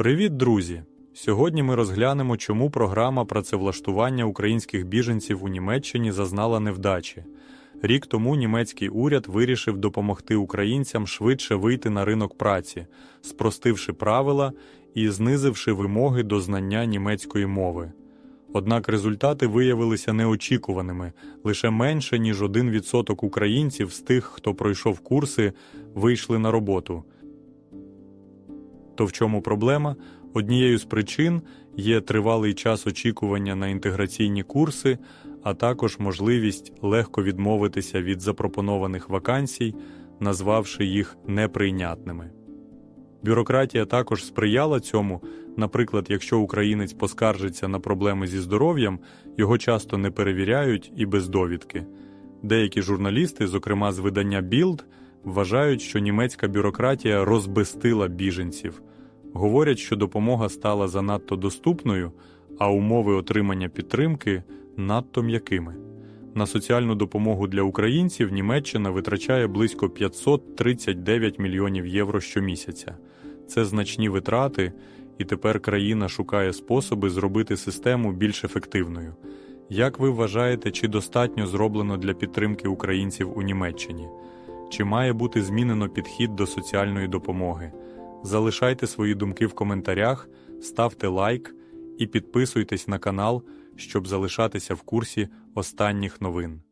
Привіт, друзі! Сьогодні ми розглянемо, чому програма працевлаштування українських біженців у Німеччині зазнала невдачі. Рік тому німецький уряд вирішив допомогти українцям швидше вийти на ринок праці, спростивши правила і знизивши вимоги до знання німецької мови. Однак результати виявилися неочікуваними. Лише менше ніж 1% українців з тих, хто пройшов курси, вийшли на роботу. То в чому проблема? Однією з причин є тривалий час очікування на інтеграційні курси, а також можливість легко відмовитися від запропонованих вакансій, назвавши їх неприйнятними. Бюрократія також сприяла цьому. Наприклад, якщо українець поскаржиться на проблеми зі здоров'ям, його часто не перевіряють і без довідки. Деякі журналісти, зокрема з видання Bild, вважають, що німецька бюрократія розбестила біженців. Говорять, що допомога стала занадто доступною, а умови отримання підтримки надто м'якими. На соціальну допомогу для українців Німеччина витрачає близько 539 мільйонів євро щомісяця. Це значні витрати, і тепер країна шукає способи зробити систему більш ефективною. Як ви вважаєте, чи достатньо зроблено для підтримки українців у Німеччині? Чи має бути змінено підхід до соціальної допомоги? Залишайте свої думки в коментарях, ставте лайк і підписуйтесь на канал, щоб залишатися в курсі останніх новин.